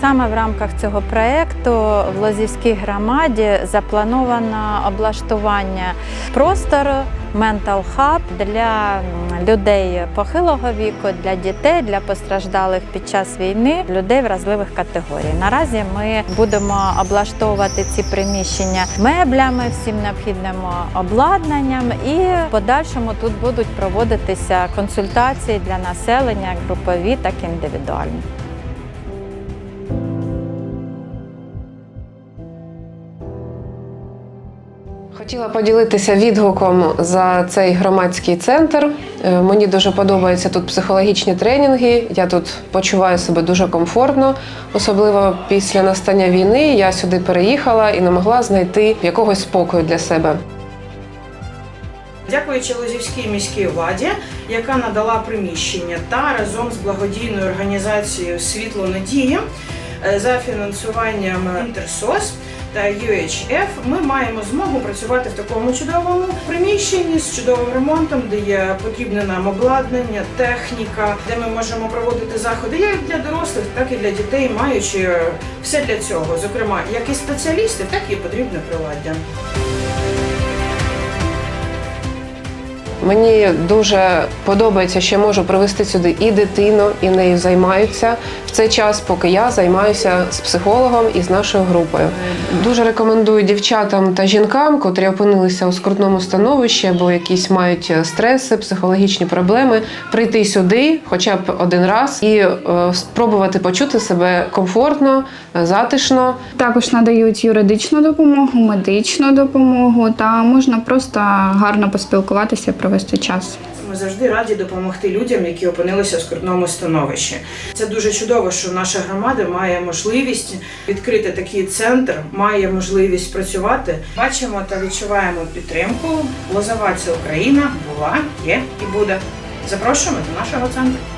Саме в рамках цього проєкту в Лозівській громаді заплановано облаштування простору Mental Hub для людей похилого віку, для дітей, для постраждалих під час війни, людей вразливих категорій. Наразі ми будемо облаштовувати ці приміщення меблями, всім необхідним обладнанням, і в подальшому тут будуть проводитися консультації для населення, як групові, так і індивідуальні. Хотіла поділитися відгуком за цей громадський центр. Е, Мені дуже подобаються тут психологічні тренінги. Я тут почуваю себе дуже комфортно, особливо після настання війни. Я сюди переїхала і не могла знайти якогось спокою для себе. Дякуючи Лозівській міській владі, яка надала приміщення та разом з благодійною організацією Світло Надії е, за фінансуванням Інтерсос та UHF, ми маємо змогу працювати в такому чудовому приміщенні з чудовим ремонтом, де є потрібне нам обладнання, техніка, де ми можемо проводити заходи як для дорослих, так і для дітей, маючи е, все для цього, зокрема, як і спеціалісти, так і потрібне приладдя. Мені дуже подобається, що я можу привезти сюди і дитину, і нею займаються в цей час, поки я займаюся з психологом і з нашою групою. Дуже рекомендую дівчатам та жінкам, котрі опинилися у скрутному становищі або якісь мають стреси, психологічні проблеми, прийти сюди, хоча б один раз, і е, спробувати почути себе комфортно, е, затишно. Також надають юридичну допомогу, медичну допомогу та можна просто гарно поспілкуватися, провести час. Ми завжди раді допомогти людям, які опинилися в скрутному становищі. Це дуже чудово, що наша громада має можливість відкрити такий центр, має можливість працювати. Бачимо та відчуваємо підтримку. Лозова це Україна була, є і буде. Запрошуємо до нашого центру.